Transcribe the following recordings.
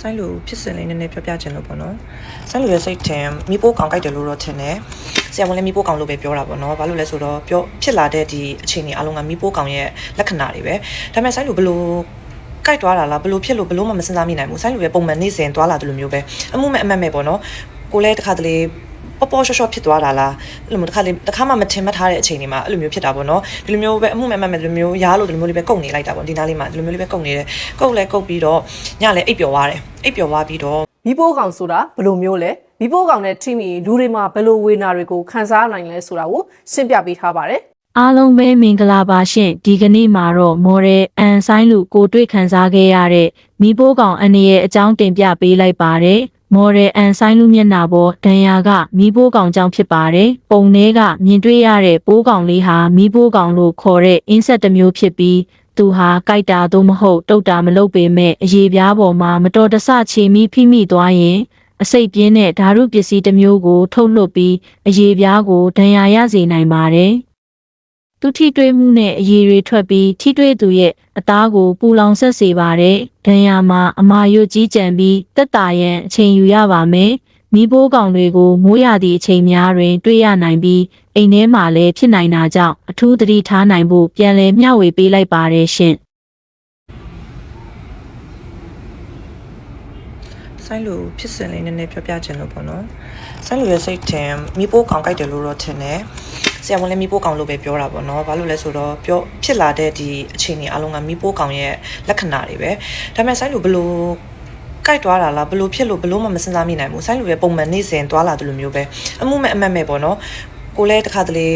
ဆိုင်းလူဖြစ်စဉ်လေးနည်းနည်းပြောပြချင်လို့ပေါ့နော်ဆိုင်းလူရဲ့စိတ်ထင်မိပိုးကောင်ကြိုက်တယ်လို့တော့ထင်တယ်ဆရာဝန်လည်းမိပိုးကောင်လို့ပဲပြောတာပေါ့နော်ဘာလို့လဲဆိုတော့ပြောဖြစ်လာတဲ့ဒီအခြေအနေအလုံးကမိပိုးကောင်ရဲ့လက္ခဏာတွေပဲဒါပေမဲ့ဆိုင်းလူဘလို့ကြိုက်သွားတာလားဘလို့ဖြစ်လို့ဘလို့မှမစဉ်းစားမိနိုင်ဘူးဆိုင်းလူရဲ့ပုံမှန်နေ့စဉ်သွားလာတယ်လို့မျိုးပဲအမှုမဲ့အမတ်မဲ့ပေါ့နော်ကိုလည်းတစ်ခါတလေ ပေါ်ပေါ်ရှော့ရှော့ဖြစ်သွားတာလားအဲ့လိုမျိုးတစ်ခါလေတစ်ခါမှမထင်မှတ်ထားတဲ့အချိန်တွေမှာအဲ့လိုမျိုးဖြစ်တာပေါ့နော်ဒီလိုမျိုးပဲအမှုမဲ့အမတ်မဲ့ဒီလိုမျိုးရားလို့ဒီလိုမျိုးလေးပဲကုန်နေလိုက်တာပေါ့ဒီနားလေးမှာဒီလိုမျိုးလေးပဲကုန်နေတယ်ကုန်လဲကုန်ပြီးတော့ညလည်းအိပ်ပျော်သွားတယ်အိပ်ပျော်သွားပြီးတော့မီးပိုးကောင်ဆိုတာဘယ်လိုမျိုးလဲမီးပိုးကောင်နဲ့ထိမိလူတွေမှာဘယ်လိုဝေနာတွေကိုခန်းစားနိုင်လဲဆိုတာကိုရှင်းပြပေးထားပါတယ်အားလုံးပဲမင်္ဂလာပါရှင်ဒီကနေ့မှာတော့မော်ဒယ်အန်ဆိုင်လူကိုတွေ့ခန်းစားခဲ့ရတဲ့မိဘကောင်အနေရဲ့အကြောင်းတင်ပြပေးလိုက်ပါတယ် မော်ဒယ်အန်ဆိုင်လူမျက်နှာပေါ်ဒဏ်ရာကမိဘကောင်ကြောင့်ဖြစ်ပါတယ်ပုံထဲကမြင်တွေ့ရတဲ့ပိုးကောင်လေးဟာမိဘကောင်လို့ခေါ်တဲ့အင်းဆက်တစ်မျိုးဖြစ်ပြီးသူဟာကြိုက်တာသို့မဟုတ်တုတ်တာမလုပ်ပေမဲ့အရေးပြားပေါ်မှာမတော်တဆချေမိဖိမိသွားရင်အစိတ်ပြင်းတဲ့ဓာတုပစ္စည်းတစ်မျိုးကို ထုတ်လွှတ်ပြီးအရေးပြားကိုဒဏ်ရာရစေနိုင်ပါတယ်။ သူထိတွေ့မှုနဲ့အရည်တွေထွက်ပြီးထိတွေ့သူရဲ့အသားကိုပူလောင်ဆက်စေပါတယ်။ဒဏ်ရာမှာအမာရွတ်ကြီးကြံပြီးတက်တာရန်အချိန်ယူရပါမယ်။မိဘိုးကောင်တွေကိုမိုးရသည့်အချိန်များတွင် တွေ့ရနိုင်ပြီးအိမ်ထဲမှာလည်းဖြစ်နိုင်တာကြောင့်အထူးသတိထားနိုင်ဖို့ပြန်လည်မျှဝေပေးလိုက်ပါတယ်ရှင်။ဆိုင်းလူဖြစ်စဉ်လေးနည်းနည်းပြောပြချင်လို့ပေါ့နော်ဆိုင်းလူရဲ့စိတ်ထင်မိပိုးကောင်ကြိုက်တယ်လို့တော့ထင်တယ် ဆရာဝန်လည်းမိပိုးကောင်လို့ပဲပြောတာပေါ့နော်ဘာလို့လဲဆိုတော့ပြောဖြစ်လာတဲ့ဒီအခြေအနေအလုံးကမိပိုးကောင်ရဲ့လက္ခဏာတွေပဲဒါပေမဲ့ဆိုင်းလူဘလို့ကြိုက်သွားတာလားဘလို့ဖြစ်လို့ဘလို့မှမစဉ်းစားမိနိုင်ဘူးဆိုင်းလူရဲ့ပုံမှန်နေ့စဉ်သွားလာတယ်လို့မျိုးပဲအမှုမဲ့အမတ်မဲ့ပေါ့နော်ကိုလည်းတစ်ခါတလေ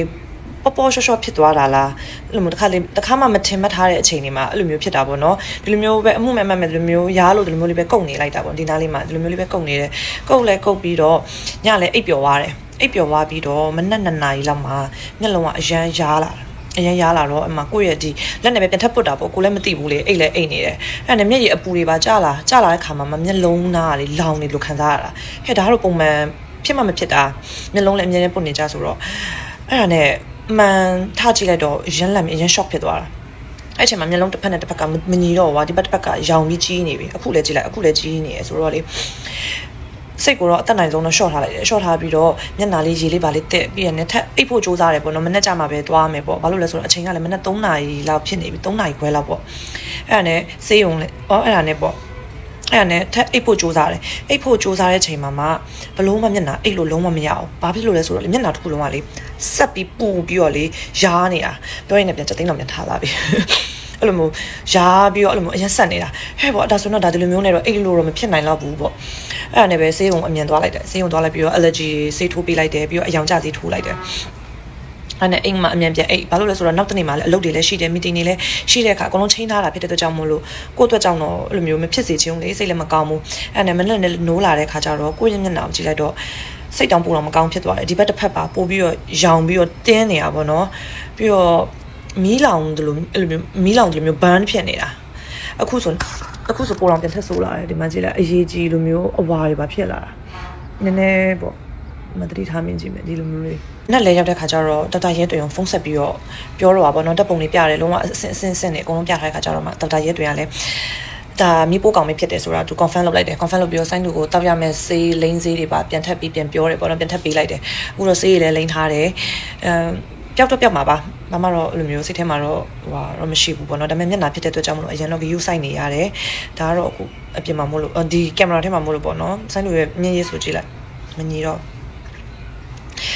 ပေါ်ပေါ်ရှော့ရှော့ဖြစ်သွားတာလားအဲ့လိုမျိုးတစ်ခါလေတစ်ခါမှမထင်မှတ်ထားတဲ့အချိန်တွေမှာအဲ့လိုမျိုးဖြစ်တာပေါ့နော်ဒီလိုမျိုးပဲအမှုမဲ့အမတ်မဲ့ဒီလိုမျိုးရားလို့ဒီလိုမျိုးလေးပဲကုန်နေလိုက်တာပေါ့ဒီနားလေးမှာဒီလိုမျိုးလေးပဲကုန်နေတယ်ကုန်လဲကုန်ပြီးတော့ညလည်းအိပ်ပျော်သွားတယ်အိပ်ပျော်သွားပြီးတော့မနက်2နာရီလောက်မှာမျက်လုံးကအရန်ရားလာတာအရင်ရားလာတော့အမကိုယ့်ရဲ့ဒီလက်နဲ့ပဲပြန်ထပ်ပုတ်တာပေါ့ကိုလည်းမသိဘူးလေအိတ်လည်းအိတ်နေတယ်အဲ့ဒါနဲ့မျက်ရည်အပူတွေပါကြာလာကြာလာတဲ့ခါမှာမမျက်လုံးသားကလေလောင်နေလို့ခံစားရတာဟဲ့ဒါကတော့ပုံမှန်ဖြစ်မှမဖြစ်တာမျက်လုံးလည်းအမြဲတမ်းပုတ်နေကြဆိုတော့အဲ့ဒါနဲ့ မှန်ထကြည့်လိုက်တော့ရမ်းလန့်ပြီးရမ်း shock ဖြစ်သွားတာအဲ့အချိန်မှာမျက်လုံးတစ်ဖက်နဲ့တစ်ဖက်ကမညီတော့ဘူးကွာဒီဘက်တစ်ဖက်ကရောင်ပြီးကြီးနေပြီအခုလည်းကြည့်လိုက်အခုလည်းကြီးနေရဆိုတော့လေစိတ်ကိုတော့အသက်နိုင်ဆုံးတော့ short ထားလိုက်တယ် short ထားပြီးတော့မျက်နှာလေးရေလေးပါလေးတက်ပြီးရနေထက်အိပ်ဖို့စူးစမ်းတယ်ပေါ့နော်မနေ့ကမှပဲသွားမယ်ပေါ့ဘာလို့လဲဆိုတော့အချိန်ကလည်းမနေ့3နာရီလောက်ဖြစ်နေပြီ3နာရီခွဲလောက်ပေါ့အဲ့ဒါနဲ့ဆေးရုံလေဩအဲ့ဒါနဲ့ပေါ့ အဲ့ဒါနဲ့ထက်အိပ်ဖို့စူးစမ်းတယ်အိပ်ဖို့စူးစမ်းတဲ့ချိန်မှာမှဘလို့မှမျက်နှာအိပ်လို့လုံးဝမရအောင်ဘာဖြစ်လို့လဲဆိုတော့လေမျက်နှာတစ်ခုလုံးကလေဆက်ပြီးပူပြီးတော့လေရားနေတာပြောရင်လည်းပြန်ချက်သိန်းတော့ပြန်ထားလာပြီအဲ့လိုမျိုးရားပြီးတော့အဲ့လိုမျိုးအရင်ဆက်နေတာဟဲ့ပေါ့ဒါဆိုတော့ဒါဒီလိုမျိုးနဲ့တော့အဲ့လိုတော့မဖြစ်နိုင်တော့ဘူးပေါ့အဲ့ဒါနဲ့ပဲဆေးရုံအမြန်သွားလိုက်တယ်ဆေးရုံသွားလိုက်ပြီးတော့ allergy ဆေးထိုးပေးလိုက်တယ်ပြီးတော့အယောင်ကျဆေးထိုးလိုက်တယ် အဲ့နဲ့အိမ်မှာအမြန်ပြန်အိတ်ဘာလို့လဲဆိုတော့နောက်တစ်နေ့မှာလည်းအလုပ်တွေလည်းရှိတယ်မီတင်တွေလည်းရှိတဲ့အခါအကုန်လုံးချိန်ထားတာဖြစ်တဲ့အတွက်ကြောင့်မို့လို့ကိုယ့်အတွက်ကြောင့်တော့အဲ့လိုမျိုးမဖြစ်စေချင်ဘူးလေစိတ်လည်းမကောင်းဘူးအဲ့နဲ့မနေ့နဲ့နိုးလာတဲ့အခါကျတော့ကိုယ့်ရဲ့မျက်နှာကိုကြည့်လိုက်တော့စိတ်တောင်ပူတော့မကောင်းဖြစ်သွားတယ်ဒီဘက်တစ်ဖက်ပါပို့ပြီးတော့ရောင်ပြီးတော့တင်းနေတာပေါ့နော်ပြီးတော့မီးလောင်တယ်လို့အဲ့လိုမျိုးမီးလောင်တယ်လို့မျိုး burn ဖြစ်နေတာအခုဆိုအခုဆိုပိုတော့ပြန်ထက်ဆိုးလာတယ်ဒီမှာကြည့်လိုက်အရေးကြီးလိုမျိုးအဝါတွေပါဖြစ်လာတာနည်းနည်းပေါ့ မတတိထားမြင်ကြည့်မယ်ဒီလိုမျိုးလေးနဲ့လဲရောက်တဲ့ခါကျတော့တတရဲတွင်ဖုန်းဆက်ပြီးတော့ပြောတော့ပါဘောနော်တက်ပုံလေးပြတယ်လုံးဝအစင်အစင်စင်နဲ့အကုန်လုံးပြထားတဲ့ခါကျတော့မှတတရဲတွင်ကလည်းဒါမိပိုးကောင်မဖြစ်တယ်ဆိုတာသူ confirm လုပ်လိုက်တယ် confirm လုပ်ပြီးတော့ sign ကိုတောက်ရမယ်စေးလိမ့်စေးတွေပါပြန်ထပ်ပြီးပြန်ပြောတယ်ပေါ့နော်ပြန်ထပ်ပေးလိုက်တယ်အခုတော့စေးတွေလည်းလိမ့်ထားတယ်အမ်ပျောက်တော့ပျောက်မှာပါမမတော့အဲ့လိုမျိုးစိတ်ထဲမှာတော့ဟိုဟာတော့မရှိဘူးပေါ့နော်ဒါပေမဲ့မျက်နှာဖြစ်တဲ့အတွက်ကြောင့်မလို့အရင်တော့ view site နေရတယ်ဒါကတော့အခုအပြင်မှာမို့လို့အော်ဒီကင်မရာထဲမှာမို့လို့ပေါ့နော် sign ရဲ့မြင်ရည်ဆိုကြည့်လိုက်မညီတော့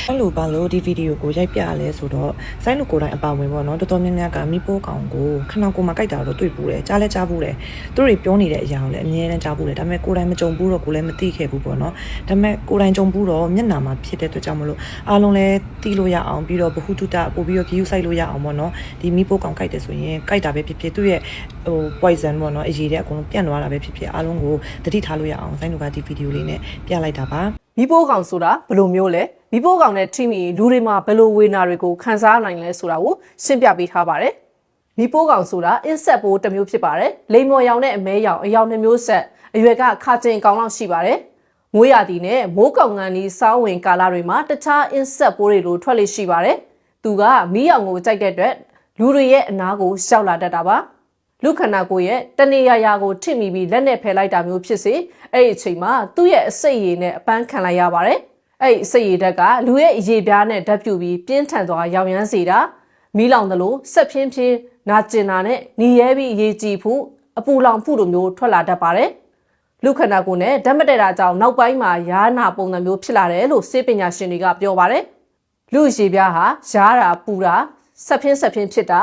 အဲ့လိုပါလို့ဒီဗီဒီယိုကိုရိုက်ပြရလဲဆိုတော့စိုင်းလူကိုယ်တိုင်အပါဝင်ပေါ့နော်တော်တော်များများကမိပိုးကောင်ကိုခဏကိုမှကြိုက်တာတော့တွေ့ပူတယ်ကြားလဲကြားပူတယ်သူတို့တွေပြောနေတဲ့အရာကိုလည်းအမြဲတမ်းကြားပူတယ်ဒါပေမဲ့ကိုယ်တိုင်မကြုံဘူးတော့ကိုယ်လည်းမသိခဲ့ဘူးပေါ့နော်ဒါပေမဲ့ကိုယ်တိုင်ကြုံဘူးတော့မျက်နှာမှာဖြစ်တဲ့အတွက်ကြောင့်မလို့အားလုံးလည်းတီးလို့ရအောင်ပြီးတော့ဘ ഹു တုတပို့ပြီးတော့ view site လို့ရအောင်ပေါ့နော်ဒီမိပိုးကောင်ကြိုက်တယ်ဆိုရင်ကြိုက်တာပဲဖြစ်ဖြစ်သူ့ရဲ့ဟို poison ပေါ့နော်အရေးတဲ့အကုန်လုံးပြန့်သွားတာပဲဖြစ်ဖြစ်အားလုံးကိုတတိထားလို့ရအောင်စိုင်းလူကဒီဗီဒီယိုလေးနဲ့ပြလိုက်တာပါမီးပိုးကောင်ဆိုတာဘယ်လိုမျိုးလဲ မီးပိုးကောင်နဲ့ထိမိလူတွေမှာဘယ်လိုဝေနာတွေကိုခန်းစားနိုင်လဲဆိုတာကိုရှင်းပြပေးထားပါတယ်မီးပိုးကောင်ဆိုတာ insect ပိုးတစ်မျိုးဖြစ်ပါတယ်လိမ်မော်ရောင်နဲ့အမဲရောင်အရောင်နှစ်မျိုးဆက်အရွယ်ကခါကျင်ကောင်လောက်ရှိပါတယ်မိုးရာသီနဲ့မိုးကောင်ငန်းဒီစောင်းဝင်ကာလတွေမှာတခြား insect ပိုးတွေလိုထွက်လေရှိပါတယ်သူကမီးရောင်ကိုကြိုက်တဲ့အတွက်လူတွေရဲ့အနားကိုရှောက်လာတတ်တာပါလူခန္ဓာကိုယ်ရဲ့တနေရာရာကိုထိမိပြီးလက်နဲ့ဖယ်လိုက်တာမျိုးဖြစ်စေအဲ့ဒီအချိန်မှာသူ့ရဲ့အစိတ်ရည်နဲ့အပန်းခံလိုက်ရပါတယ် အဲ့ဒီအစိတ်ရည်ဓာတ်ကလူရဲ့အရေပြားနဲ့ဓာတ်ပြုပြီးပြင်းထန်စွာရောင်ရမ်းစေတာမီးလောင်သလိုဆက်ဖြင်းဖြင်းနာကျင်တာနဲ့ညီရဲပြီးအရေးကြီးဖို့အပူလောင်ဖို့လိုမျိုးထွက်လာတတ်ပါတယ်လူခန္ဓာကိုယ်နဲ့ဓာတ်မတည့်တာကြောင့်နောက်ပိုင်းမှာယားနာပုံစံမျိုးဖြစ်လာတယ်လို့စေပညာရှင်တွေကပြောပါတယ်လူအရေပြားဟာယားတာပူတာဆက်ဖြင်းဆက်ဖြင်းဖြစ်တာ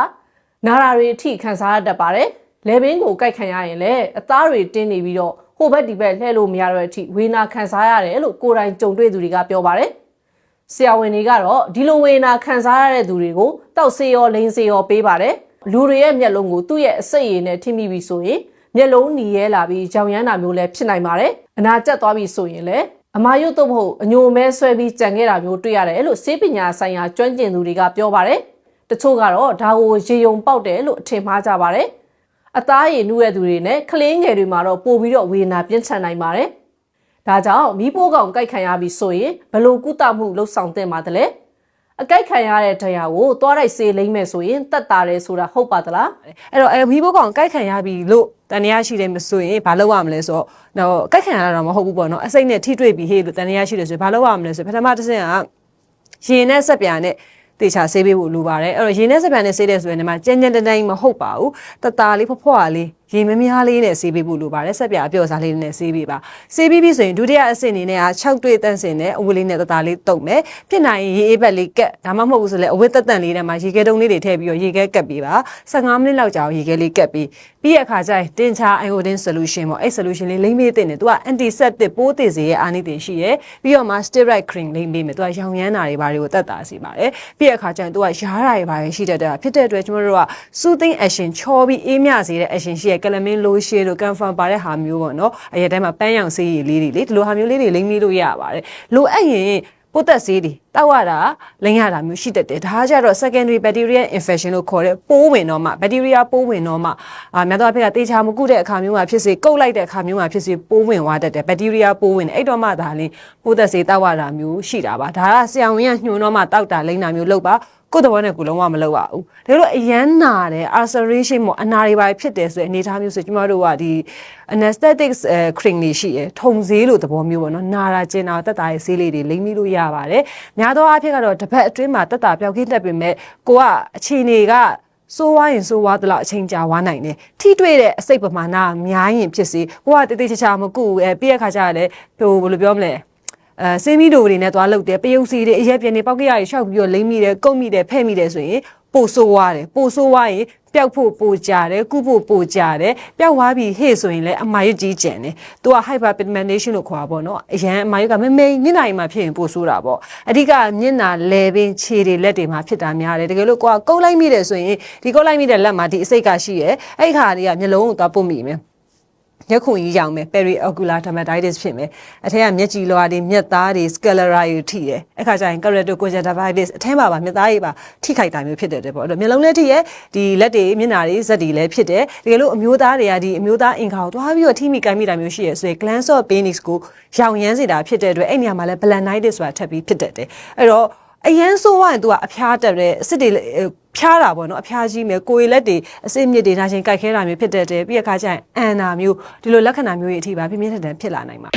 နာရာတွေအထိခံစားရတတ်ပါတယ်။လေဘင်းကိုကြိုက်ခံရရင်လည်းအသားတွေတင်းနေပြီးတော့ ဟိုဘက်ဒီဘက်လှည့်လို့မရတော့တဲ့အထိဝေနာခံစားရတယ်လို့ကိုယ်တိုင်ကြုံတွေ့သူတွေကပြောပါတယ်။ဆရာဝန်တွေကတော့ဒီလိုဝေနာခံစားရတဲ့သူတွေကိုတောက်ဆေးရောလိန်ဆေးရောပေးပါတယ်။လူတွေရဲ့မျက်လုံးကိုသူ့ရဲ့အစိတ်ရည်နဲ့ထိမိပြီဆိုရင်မျက်လုံးหนีရဲလာပြီးကြောင်ရမ်းတာမျိုးလည်းဖြစ်နိုင်ပါတယ်။အနာကျက်သွားပြီဆိုရင်လည်းအမာယုတ်တော့မဟုတ်အညိုမဲဆွဲပြီးကြံခဲ့တာမျိုးတွေ့ရတယ်လို့စေပညာဆိုင်ရာကျွမ်းကျင်သူတွေကပြောပါတယ်။တချို့ကတော့ဒါကိုရေယုံပေါက်တယ်လို့အထင်မှားကြပါတယ်။ အသားရည်နူးတဲ့သူတွေနဲ့ကလေးငယ်တွေမှာတော့ပိုပြီးတော့ဝေဒနာပြင်းထန်နိုင်ပါတယ်။ဒါကြောင့်မီးပိုးကောင်ကြိုက်ခံရပြီဆိုရင်ဘယ်လိုကုသမှုလုပ်ဆောင်သင့်ပါသလဲ။အကြိုက်ခံရတဲ့တရားကိုသွားလိုက်စေးလိမ့်မယ်ဆိုရင်တက်တာတယ်ဆိုတာဟုတ်ပါသလား။အဲ့တော့အဲမီးဘိုးကောင်ကြိုက်ခံရပြီလို့တန်တရားရှိတယ်မဆိုရင်ဘာလုပ်ရမလဲဆိုတော့တော့ကြိုက်ခံရတာတော့မဟုတ်ဘူးပေါ့နော်အစိတ်နဲ့ထိတွေ့ပြီးဟေးလို့တန်တရားရှိတယ်ဆိုရင်ဘာလုပ်ရမလဲဆိုရင်ပထမတစ်ဆင့်ကရင်နဲ့ဆက်ပြန်နဲ့ တေချာဆေးပေးဖို့လိုပါတယ်အဲ့တော့ရင်နဲ့ဆက်ပြန်နဲ့ဆေးတယ်ဆိုရင်ဒီမှာကြမ်းကြမ်းတန်းတန်းမဟုတ်ပါဘူးတတလေးဖွားဖွားလေး ရေမများလေးနဲ့ဆေးပေးဖို့လိုပါတယ်ဆက်ပြအပြော့စားလေးနဲ့ဆေးပေးပါဆေးပြီးပြီဆိုရင်ဒုတိယအဆင့်အနေနဲ့က6တွေ့တန့်စင်နဲ့အဝတ်လေးနဲ့တတလေးတုပ်မယ်ဖြစ်နိုင်ရင်ရေအေးဘက်လေးကက်ဒါမှမဟုတ်ဘူးဆိုလဲအဝတ်တက်တန့်လေးထဲမှာရေခဲတုံးလေးတွေထည့်ပြီးတော့ရေခဲကက်ပေးပါ15မိနစ်လောက်ကြာအောင်ရေခဲလေးကက်ပြီးပြီးရအခါကျရင်တင်ချာ iodine solution ပေါ့အဲ့ solution လေးလိမ့်ပေးတဲ့နေသူက antiseptic ပိုးသေးစေရဲ့အာနိသင်ရှိရယ်ပြီးတော့မှ steroid cream လိမ့်ပေးမယ်သူကရောင်ရမ်းတာတွေဘာတွေကိုတက်တာစီပါတယ်ပြီးရအခါကျရင်သူကရားတာတွေဘာတွေရှိတတ်တာဖြစ်တဲ့အတွက်ကျွန်တော်တို့က soothing action ချောပြီးအေးမြစေတဲ့ action ရှိရယ် calamine lotion တို့ confirm ပါတဲ့ဟာမျိုးပေါ့နော်အရင်တည်းမှာပန်းရောင်ဆေးရည်လေးတွေလေဒီလိုဟာမျိုးလေးတွေလိမ့်ပေးလို့ရပါတယ်လိုအပ်ရင်ပိုးသက်ဆေးတွေတောက်ရတာလိမ့်ရတာမျိုးရှိတတ်တယ်ဒါကကြတော့ secondary bacterial infection လို့ခေါ်တဲ့ပိုးဝင်တော့မှ bacteria ပိုးဝင်တော့မှအာများသောအားဖြင့်ကတေချာမကုတဲ့အခါမျိုးမှာဖြစ်စေကုတ်လိုက်တဲ့အခါမျိုးမှာဖြစ်စေပိုးဝင်သွားတတ်တယ် bacteria ပိုးဝင်တယ်အဲ့တော့မှဒါလင်းပိုးသက်ဆေးတောက်ရတာမျိုးရှိတာပါဒါကဆရာဝန်ကညွှန်တော့မှတောက်တာလိမ့်တာမျိုးလုပ်ပါ ကိုယ်တော်နဲ့ကိုလုံးဝမလုပ်ရဘူးဒါလို့အရန်နာတယ် ulceration မို့အနာတွေပါဖြစ်တယ်ဆိုရင်အနေထားမျိုးဆိုကျမတို့ကဒီ anesthetics cream တွေရှိရယ်ထုံဈေးလိုသဘောမျိုးပေါ့နော်နာတာကျင်တာတက်တာရဲ့ဈေးလေးတွေလိမ့်မိလို့ရပါတယ်များသောအားဖြင့်ကတော့တစ်ပတ်အတွင်းမှာတက်တာပျောက်ကင်းတက်ပေမဲ့ကိုကအခြေအနေကစိုးဝါရင်စိုးဝါတလောက်အချိန်ကြာဝါနိုင်တယ်ထိတွေ့တဲ့အစိတ်ပမာဏများရင်ဖြစ်စေကိုကတေးသေးချာချာမကုဘူးအဲပြီးရခါကျရတယ်ဟိုဘယ်လိုပြောမလဲ အဲစင်းမီတို့တွေနဲ့သွားလုတ်တယ်ပယုတ်စီတွေအရက်ပြင်းတွေပောက်ကရတွေရှောက်ပြီးတော့လိမ့်မိတယ်ကုတ်မိတယ်ဖဲ့မိတယ်ဆိုရင်ပိုဆိုးွားတယ်ပိုဆိုးွားရင်ပျောက်ဖို့ပိုကြတယ်ကုဖို့ပိုကြတယ်ပျောက်သွားပြီဟေ့ဆိုရင်လည်းအမာရွတ်ကြီးကျန်တယ်သူက hyperpigmentation လို့ခေါ်တာပေါ့နော်အရန်အမာရွက်ကမမေမျက်နှာကြီးမှာဖြစ်ရင်ပိုဆိုးတာပေါ့အဓိကမျက်နှာလဲပင်ခြေတွေလက်တွေမှာဖြစ်တာများတယ်တကယ်လို့ကိုကကုတ်လိုက်မိတယ်ဆိုရင်ဒီကုတ်လိုက်မိတဲ့လက်မှာဒီအစိတ်ကရှိရဲအဲ့ခါတွေကမျက်လုံးကိုသွားပုတ်မိမယ် ရက်ခုန်ကြီးရောင်မယ် periocular dermatitis ဖြစ်မယ်အထက်ကမျက်ကြည်လွှာတွေမျက်သားတွေ sclera တွေထိတယ်အခါကျရင် keratoconjunctivitis အထဲမှာပါမျက်သားတွေပါထိခိုက်တာမျိုးဖြစ်တယ်တဲ့ပေါ့အဲ့တော့မျက်လုံးလည်းထိရဲဒီလက်တွေမျက်နှာတွေဇက်တွေလည်းဖြစ်တယ်တကယ်လို့အမျိုးသားတွေကဒီအမျိုးသားအင်္ဂါကိုသွားပြီးတော့ထိမိကိုင်းမိတာမျိုးရှိရဲဆိုရင် glands of penis ကိုရောင်ရမ်းစေတာဖြစ်တဲ့အတွက်အဲ့နေရာမှာလည်း balanitis ဆိုတာထပ်ပြီးဖြစ်တတ်တယ်အဲ့တော့ အရန်ဆိုးဝရင် तू ကအဖျားတက်တယ်အစ်စ်တွေဖျားတာပေါ့နော်အဖျားကြီးမယ်ကိုယ်လက်တွေအစစ်မြစ်တွေနာရှင်ကြိုက်ခဲတာမျိုးဖြစ်တတ်တယ်ပြီးရခါကျရင်အန်နာမျိုးဒီလိုလက္ခဏာမျိုးတွေအထိပါပြင်းပြင်းထန်ထန်ဖြစ်လာနိုင်ပါ